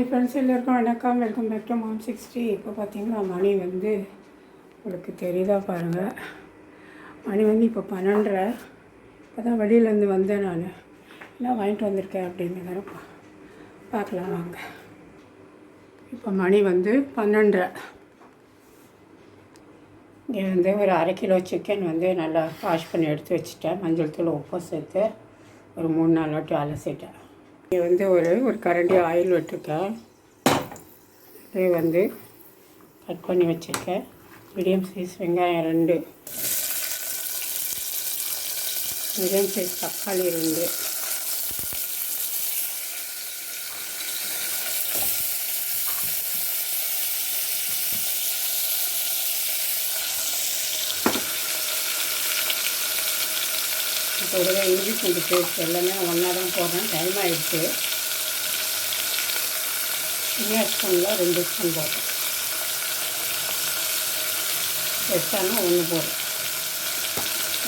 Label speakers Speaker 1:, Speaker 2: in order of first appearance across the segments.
Speaker 1: Hi friends எல்லோருக்கும் வணக்கம். Welcome back to mom sixty இப்போ பார்த்தீங்கன்னா மணி வந்து உங்களுக்கு தெரியுதா பாருங்கள் மணி வந்து இப்போ பன்னெண்டரை. இப்போ தான் வெளியிலேருந்து வந்தேன் நான். என்ன வாங்கிட்டு வந்திருக்கேன் அப்படின்னு பா பார்க்கலாம் வாங்க. இப்போ மணி வந்து பன்னெண்டரை. இங்கே வந்து ஒரு அரை கிலோ சிக்கன் வந்து நல்லா வாஷ் பண்ணி எடுத்து வச்சுட்டேன். மஞ்சள் தூள் உப்பு சேர்த்து ஒரு மூணு நாள் வாட்டி அலசிட்டேன். இங்கே வந்து ஒரு ஒரு கரண்டி ஆயில் விட்டுருக்கேன். இது வந்து கட் பண்ணி வச்சுருக்கேன். மீடியம் சைஸ் வெங்காயம் ரெண்டு. மீடியம் சைஸ் தக்காளி ரெண்டு. கூடவே இஞ்சி பூண்டு பேஸ்ட் எல்லாமே ஒன்றா தான் போடுறேன். டைம் ஆகிடுச்சு சின்ன ஸ்பூனில் ரெண்டு ஸ்பூன் போடுறேன் பெருசானா ஒன்று போடுறேன்.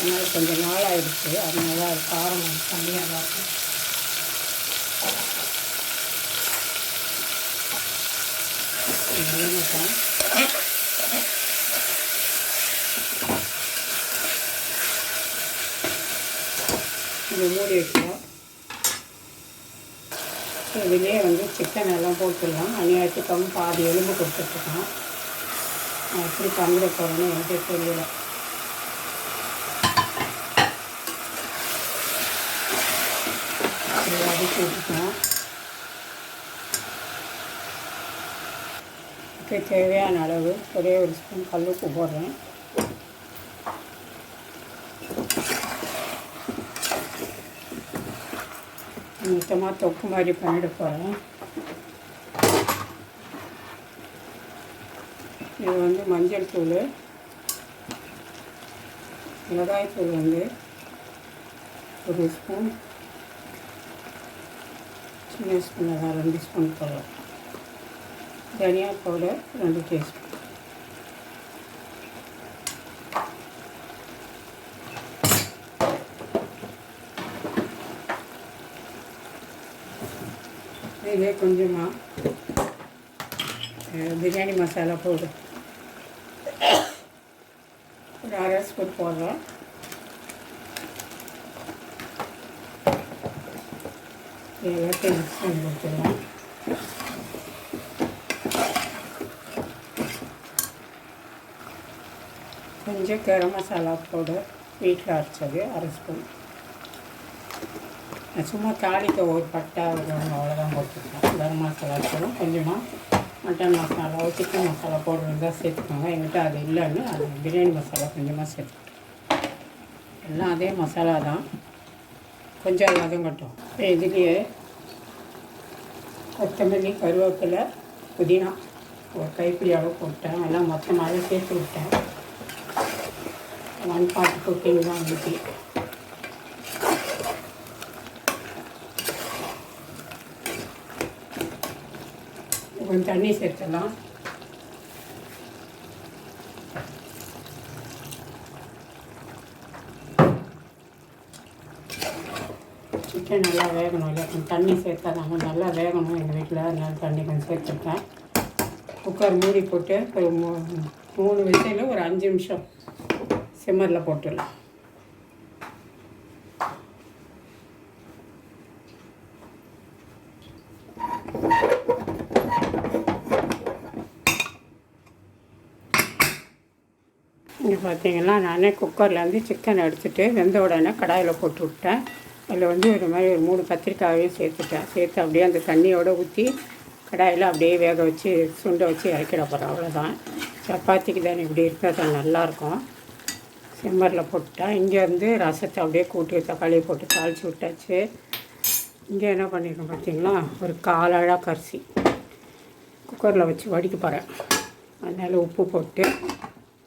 Speaker 1: ஏன்னா கொஞ்சம் நாள் ஆகிடுச்சு அதனால அது காரம் கம்மியாக தான் இருக்கும் மட்டும் இது மூடி வைக்கலாம் இதுலேயே வந்து சிக்கன் எல்லாம் போட்டுடலாம். அநியாயத்துக்காக பாதி எலும்பு கொடுத்துட்ருக்கான். எப்படி பண்ணிட போகிறேன்னு எனக்கே தெரியல. வதக்கி தேவையான அளவு ஒரே ஒரு ஸ்பூன் கல்லுப்பு போடுறேன். மொத்தமாக தொக்கு மாதிரி பண்ணிட போகிறேன் இது வந்து மஞ்சள் தூள் மிளகாய்த்தூள் வந்து ஒரு ஸ்பூன் சின்ன ஸ்பூன் தான் ரெண்டு ஸ்பூன் போடுறோம் தனியா பவுடர் ரெண்டு டீஸ்பூன். இதே கொஞ்சமாக பிரியாணி மசாலா போடு. ஒரு அரை ஸ்பூன் போடுறோம். எல்லாத்தையும் மிக்ஸ் பண்ணி கொடுத்துருவோம் கொஞ்சம் கரம் மசாலா பவுடர் வீட்டில் அரைச்சது அரை ஸ்பூன். சும்மா தாளிக்க ஒரு பட்டை ஒரு அவ்வளோதான் போட்டுருக்கேன். கரம் மசாலா தூளும் கொஞ்சமாக மட்டன் மசாலா சிக்கன் மசாலா போடுறது தான் சேர்த்துக்கோங்க. எங்கிட்ட அது இல்லைன்னு அது பிரியாணி மசாலா கொஞ்சமாக சேர்த்துக்கோங்க. எல்லாம் அதே மசாலா தான். கொஞ்சம் வதங்கட்டும் இப்போ இதுலேயே கொத்தமல்லி கருவேப்பிலை புதினா ஒரு கைப்பிடி அளவு போட்டேன். எல்லாம் மொத்தமாகவே சேர்த்து விட்டேன். ஒன் பார்ட் குக்கிங் தான் ஊற்றி கொஞ்சம் தண்ணி சேர்த்துடலாம். சிக்கன் நல்லா வேகணும். இல்லை கொஞ்சம் தண்ணி சேர்த்தா நம்ம நல்லா வேகணும். எங்கள் வீட்டில் அதனால தண்ணி கொஞ்சம் சேர்த்துருக்கேன். குக்கர் மூடி போட்டு ஒரு மூ மூணு விசையில் ஒரு அஞ்சு நிமிஷம் சிம்மரில் போட்டுடலாம். இங்கே பார்த்தீங்கன்னா நானே குக்கர்லேருந்து சிக்கன் எடுத்துகிட்டு வெந்த உடனே கடாயில் போட்டு விட்டேன். அதில் வந்து ஒரு மாதிரி ஒரு மூணு கத்திரிக்காயையும் சேர்த்துட்டேன். சேர்த்து அப்படியே அந்த தண்ணியோடு ஊற்றி கடாயில் அப்படியே வேக வச்சு சுண்டை வச்சு இறக்கிட போகிறேன் அவ்வளோதான் சப்பாத்திக்கு தானே இப்படி இருந்தால் தான் நல்லாயிருக்கும் சிம்மரில் போட்டுட்டேன். இங்கே வந்து ரசத்தை அப்படியே கூட்டி தக்காளியை போட்டு தாளித்து விட்டாச்சு. இங்கே என்ன பண்ணியிருக்கோம் பார்த்தீங்களா ஒரு காலழா கரிசி. குக்கரில் வச்சு வடிக்க போகிறேன் அதனால் உப்பு போட்டு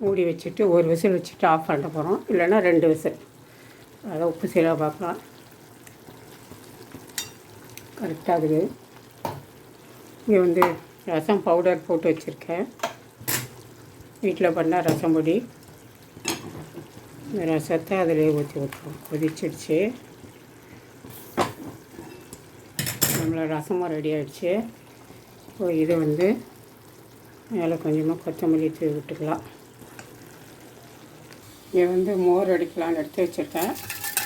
Speaker 1: மூடி வச்சுட்டு ஒரு விசில் வச்சுட்டு ஆஃப் பண்ண போகிறோம் இல்லைன்னா ரெண்டு விசில். அதை உப்பு சீலாக பார்க்கலாம். கரெக்டாக இருக்குது. இங்கே வந்து ரசம் பவுடர் போட்டு வச்சுருக்கேன். வீட்டில் பண்ணால் ரசம் பொடி. இந்த ரசத்தை அதிலே ஊற்றி விட்டுருவோம். கொதிச்சிடுச்சு. நம்மளோட ரசமும் ரெடி ஆகிடுச்சு இப்போ இது வந்து மேலே கொஞ்சமாக கொத்தமல்லி தூவி விட்டுக்கலாம். இங்கே வந்து மோர் அடிக்கலான்னு எடுத்து வச்சுருக்கேன்.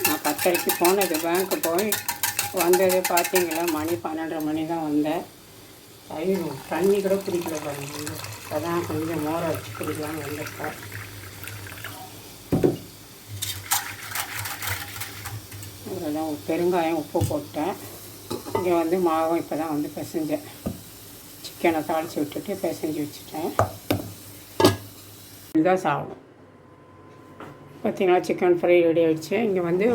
Speaker 1: நான் பத்தரைக்கு போனது. பேங்க்கு போய் வந்தது பார்த்தீங்களா? மணி பன்னெண்டரை மணி தான் வந்தேன். ஐயோ தண்ணி கூட குடிக்கல பாருங்க. அதான் கொஞ்சம் மோர் அடிச்சு குடிக்கலாம்னு வந்திருக்கேன். அவ்வளோதான் பெருங்காயம் உப்பு போட்டேன். இங்கே வந்து மாவும் இப்போ தான் வந்து பிசைஞ்சேன். சிக்கனை தாளித்து விட்டுட்டு பிசைஞ்சு வச்சுட்டேன். இதுதான் சாப்பிடும் பார்த்தீங்களா சிக்கன் ஃப்ரை ரெடி ஆகிடுச்சு இங்கே வந்து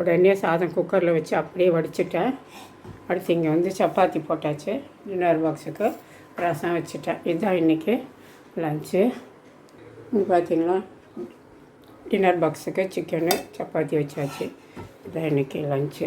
Speaker 1: உடனே சாதம் குக்கரில் வச்சு அப்படியே வடிச்சிட்டேன். அடுத்து இங்கே வந்து சப்பாத்தி போட்டாச்சு. டின்னர் பாக்ஸுக்கு ரசம் வச்சுட்டேன். இதுதான் இன்றைக்கி லஞ்சு இங்கே பார்த்தீங்களா டின்னர் பாக்ஸுக்கு சிக்கனு சப்பாத்தி வச்சாச்சு. இதான் இன்றைக்கி லஞ்சு